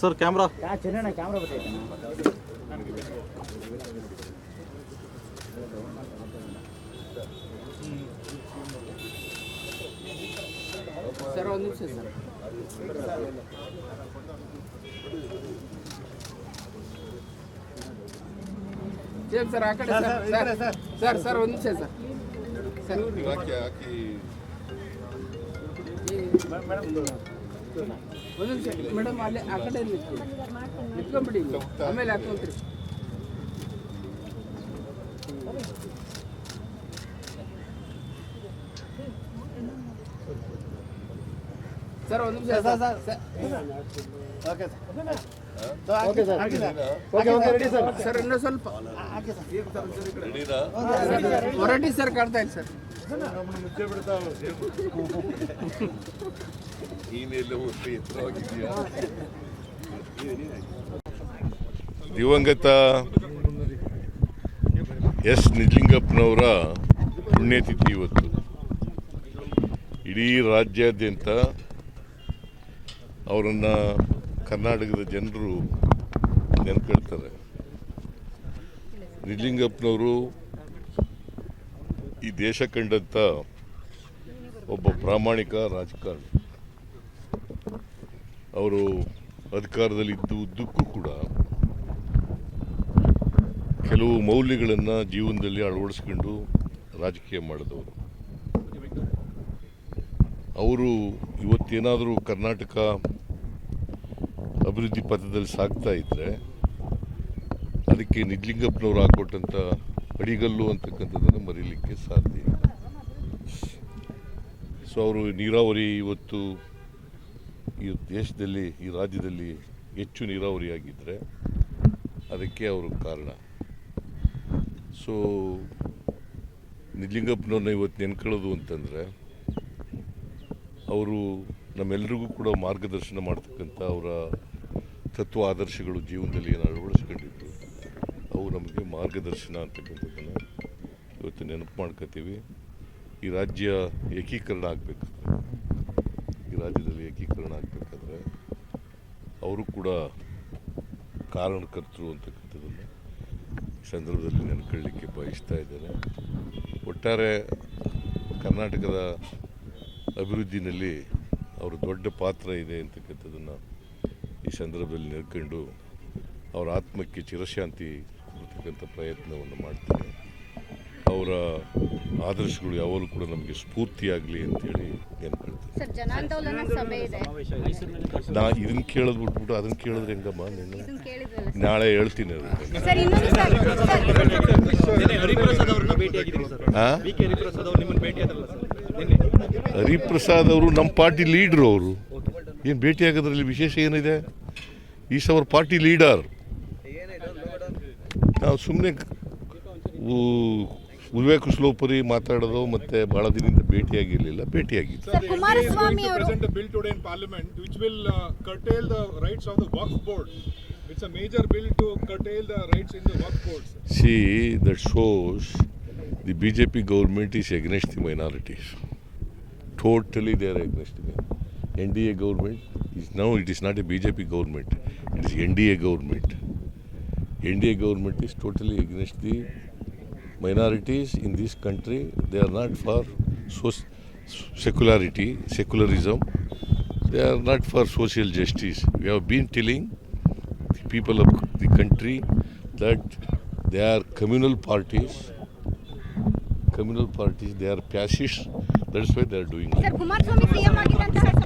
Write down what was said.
Sir camera ಯಾ Channanna camera ಬರ್ತೈತೆ sir ಒಂದು ನಿಮಿಷ ಸರ್ ಸೇಮ್ ಸರ್ ಆ ಕಡೆ ಸರ್ ಸರ್ ಸರ್ ಸರ್ ಒಂದು ನಿಮಿಷ ಸರ್ ಸರ್ ಹಾಕಿ ಹಾಕಿ ಒಂದು ಮೇಡಮ್ ಅಲ್ಲಿ ಆ ಕಡೆ ನಿಂತ್ಕೊಂಡ್ಬಿಡಿ. ಆಮೇಲೆ ಹಾಕೊಂತ್ರಿ ಸರ್ ಒಂದು ನಿಮಿಷ ಸರ್ ಸರ್ ಓಕೆ ಸರ್ ಇನ್ನೂ ಸ್ವಲ್ಪ ಹೊರಟಿ ಸರ್ ಕಾಣ್ತಾ ಇಲ್ಲ ಸರ್ ಎತ್ತರವಾಗಿದೆಯಾ ದಿವಂಗತ ಎಸ್ ನಿಜಲಿಂಗಪ್ಪನವರ ಪುಣ್ಯತಿಥಿ ಇವತ್ತು. ಇಡೀ ರಾಜ್ಯಾದ್ಯಂತ ಅವರನ್ನು ಕರ್ನಾಟಕದ ಜನರು ನೆನ್ಕೊಳ್ತಾರೆ. ನಿಜಲಿಂಗಪ್ಪನವರು ಈ ದೇಶ ಕಂಡಂಥ ಒಬ್ಬ ಪ್ರಾಮಾಣಿಕ ರಾಜಕಾರಣಿ. ಅವರು ಅಧಿಕಾರದಲ್ಲಿ ಇದ್ದು ಉದ್ದಕ್ಕೂ ಕೂಡ. ಕೆಲವು ಮೌಲ್ಯಗಳನ್ನು ಜೀವನದಲ್ಲಿ ಅಳವಡಿಸ್ಕೊಂಡು ರಾಜಕೀಯ ಮಾಡಿದವರು. ಅವರು ಇವತ್ತೇನಾದರೂ ಕರ್ನಾಟಕ ಅಭಿವೃದ್ಧಿ ಪಥದಲ್ಲಿ ಸಾಗ್ತಾ ಇದ್ದರೆ ಅದಕ್ಕೆ ನಿಜಲಿಂಗಪ್ಪನವರು ಹಾಕೊಟ್ಟಂಥ ಅಡಿಗಲ್ಲು ಅಂತಕ್ಕಂಥದ್ದನ್ನು ಮರೀಲಿಕ್ಕೆ ಸಾಧ್ಯ ಇಲ್ಲ. ಸೊ ಅವರು ನೀರಾವರಿ ಇವತ್ತು ಈ ದೇಶದಲ್ಲಿ, ಈ ರಾಜ್ಯದಲ್ಲಿ ಹೆಚ್ಚು ನೀರಾವರಿಯಾಗಿದ್ದರೆ ಅದಕ್ಕೆ ಅವರು ಕಾರಣ. ಸೊ ನಿಜಲಿಂಗಪ್ಪನವ್ರನ್ನ ಇವತ್ತು ನೆನ್ಕೊಳ್ಳೋದು ಅಂತಂದರೆ, ಅವರು ನಮ್ಮೆಲ್ಲರಿಗೂ ಕೂಡ ಮಾರ್ಗದರ್ಶನ ಮಾಡ್ತಕ್ಕಂಥ ಅವರ ತತ್ವ ಆದರ್ಶಗಳು ಜೀವನದಲ್ಲಿ ಏನು ಅಳವಡಿಸ್ಕೊಂಡಿದ್ದು ಅವು ನಮಗೆ ಮಾರ್ಗದರ್ಶನ ಅಂತಕ್ಕಂಥದ್ದನ್ನು ಇವತ್ತು ನೆನಪು ಮಾಡ್ಕೋತೀವಿ. ಈ ರಾಜ್ಯ ಏಕೀಕರಣ ಆಗಬೇಕಾದ್ರೆ ಈ ರಾಜ್ಯದಲ್ಲಿ ಏಕೀಕರಣ ಆಗಬೇಕಾದ್ರೆ ಅವರು ಕೂಡ ಕಾರಣಕರ್ತರು ಅಂತಕ್ಕಂಥದ್ದನ್ನು ಈ ಸಂದರ್ಭದಲ್ಲಿ ನೆನ್ಕೊಳ್ಳಿಕ್ಕೆ ಬಯಸ್ತಾ ಇದ್ದೇನೆ ಒಟ್ಟಾರೆ ಕರ್ನಾಟಕದ ಅಭಿವೃದ್ಧಿನಲ್ಲಿ ಅವರು ದೊಡ್ಡ ಪಾತ್ರ ಇದೆ ಅಂತಕ್ಕಂಥದ್ದನ್ನು ಈ ಸಂದರ್ಭದಲ್ಲಿ ನೆನ್ಕೊಂಡು ಅವರ ಆತ್ಮಕ್ಕೆ ಚಿರಶಾಂತಿ ಕೊಡ್ತಕ್ಕಂಥ ಪ್ರಯತ್ನವನ್ನು ಮಾಡ್ತೇನೆ ಅವರ ಆದರ್ಶಗಳು ಯಾವಾಗಲೂ ಕೂಡ ನಮಗೆ ಸ್ಫೂರ್ತಿಯಾಗಲಿ ಅಂತೇಳಿ ಇದೆ. ನಾ ಇದನ್ನ ಕೇಳೋದು ಬಿಟ್ಬಿಟ್ಟು ಅದನ್ನ ಕೇಳಿದ್ರೆ ಹೆಂಗಮ್ಮ ನೀನು ಇದನ್ನ ನಾಳೆ ಹೇಳ್ತೀನಿ ಸರ್ ಇನ್ನೊಂದು ಸರ್ ಸರ್. ನಿನ್ನೆ ಹರಿಪ್ರಸಾದ್ ಅವರು ಸರ್. ನಿನ್ನೆ. ಹರಿಪ್ರಸಾದ್ ಅವರು ನಮ್ಮ ಪಾರ್ಟಿ ಲೀಡ್ರು ಅವರು. ಏನು ಭೇಟಿ ಆಗೋದ್ರಲ್ಲಿ ವಿಶೇಷ ಏನಿದೆ? Is our party leader. ನಾವು ಸುಮ್ಮನೆ ವಿವೇಕ ಸ್ಲೋಪುರಿ ಮಾತಾಡೋದು ಮತ್ತೆ ಬಹಳ ದಿನದಿಂದ ಭೇಟಿಯಾಗಿರಲಿಲ್ಲ ಭೇಟಿಯಾಗಿತ್ತು ಸರ್ ಕುಮಾರಸ್ವಾಮಿ ಅವರು present a bill today in parliament which will uh, curtail the rights of the Waqf board. It's a major bill to curtail the rights in the Waqf boards. See that shows the B J P government is against the minorities totally they are against the N D A government is now it is not a B J P government it is N D A government N D A government is totally against the minorities in this country they are not for secularity secularism. They are not for social justice. We have been telling the people of the country that they are communal parties. Communal parties they are fascists. That's why they are doing it.